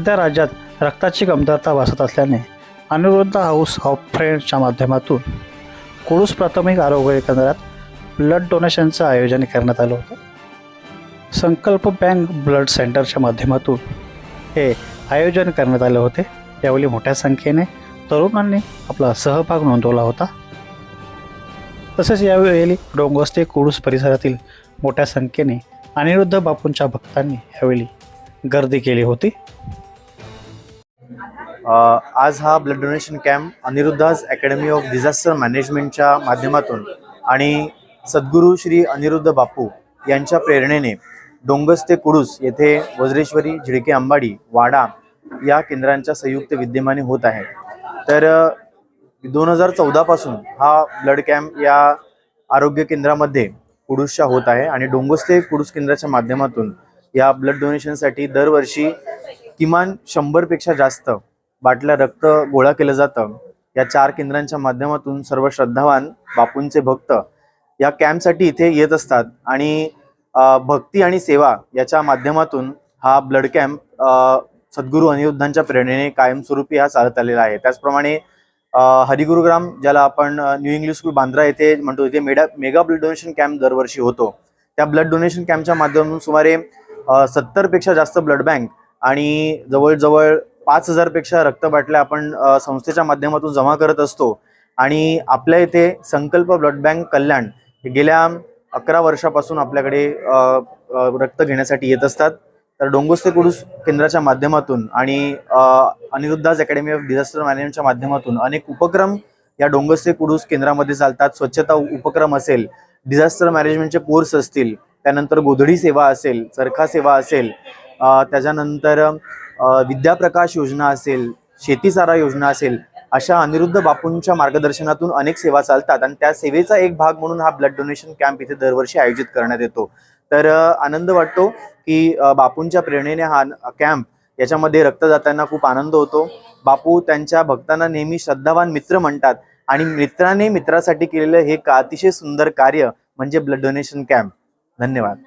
सध्या राज्यात रक्ताची कमतरता भासत असल्याने अनिरुद्ध हाऊस ऑफ फ्रेंड्सच्या माध्यमातून कुडूस प्राथमिक आरोग्य केंद्रात ब्लड डोनेशनचं आयोजन करण्यात आलं होतं. संकल्प बँक ब्लड सेंटरच्या माध्यमातून हे आयोजन करण्यात आले होते. यावेळी मोठ्या संख्येने तरुणांनी आपला सहभाग नोंदवला होता. तसेच यावेळी डोंगस्ते कुडूस परिसरातील मोठ्या संख्येने अनिरुद्ध बापूंच्या भक्तांनी यावेळी गर्दी केली होती. आज हा blood donation camp Aniruddha's Academy of Disaster मॅनेजमेंटच्या माध्यमातून आणि सद्गुरू श्री अनिरुद्ध बापू यांच्या प्रेरणेने डोंगस ते कुडूस येथे वज्रेश्वरी झिडके अंबाडी वाडा या केंद्रांच्या संयुक्त विद्यमाने होत आहे तर दोन हजार चौदापासून हा ब्लड कॅम्प या आरोग्य केंद्रामध्ये कुडूसच्या होत आहे आणि डोंगस ते कुडूस केंद्राच्या माध्यमातून या ब्लड डोनेशनसाठी दरवर्षी किमान शंभरपेक्षा जास्त बाटल्या रक्त गोळा केलं जातं. या चार केंद्रांच्या माध्यमातून सर्व श्रद्धावान बापूंचे भक्त या कॅम्पसाठी इथे येत असतात. आणि भक्ती आणि सेवा याच्या माध्यमातून हा ब्लड कॅम्प सद्गुरू अनिरुद्धांच्या प्रेरणेने कायमस्वरूपी हा चालत आलेला आहे. त्याचप्रमाणे हरिगुरुग्राम ज्याला आपण न्यू इंग्लिश स्कूल बांद्रा येथे म्हणतो इथे मेडा मेगा ब्लड डोनेशन कॅम्प दरवर्षी होतो. त्या ब्लड डोनेशन कॅम्पच्या माध्यमातून सुमारे सत्तरपेक्षा जास्त ब्लड बँक आणि जवळजवळ पाच हजारपेक्षा आपण संस्थेच्या माध्यमातून जमा करत असतो. आणि आपल्या इथे संकल्प ब्लड बँक कल्याण गेल्या अकरा वर्षापासून आपल्याकडे रक्त घेण्यासाठी येत असतात. तर डोंगोस्ते कुडूस केंद्राच्या माध्यमातून आणि Aniruddha's Aniruddha's Academy of Disaster मॅनेजमेंटच्या माध्यमातून अनेक उपक्रम या डोंगोस्ते कुडूस केंद्रामध्ये चालतात. स्वच्छता उपक्रम असेल डिझास्टर मॅनेजमेंटचे कोर्स असतील त्यानंतर गोधडी सेवा असेल चरखा सेवा असेल त्याच्यानंतर विद्याप्रकाश योजना असेल शेतीसारा योजना असेल अशा अनिरुद्ध बापूंच्या मार्गदर्शनातून अनेक सेवा चालतात आणि त्या सेवेचा एक भाग म्हणून हा ब्लड डोनेशन कॅम्प इथे दरवर्षी आयोजित करण्यात येतो. तर आनंद वाटतो की बापूंच्या प्रेरणेने हा कॅम्प याच्यामध्ये रक्त जाताना खूप आनंद होतो. बापू त्यांच्या भक्तांना नेहमी श्रद्धावान मित्र म्हणतात आणि मित्राने मित्रासाठी केलेलं हे का अतिशय सुंदर कार्य म्हणजे ब्लड डोनेशन कॅम्प. धन्यवाद.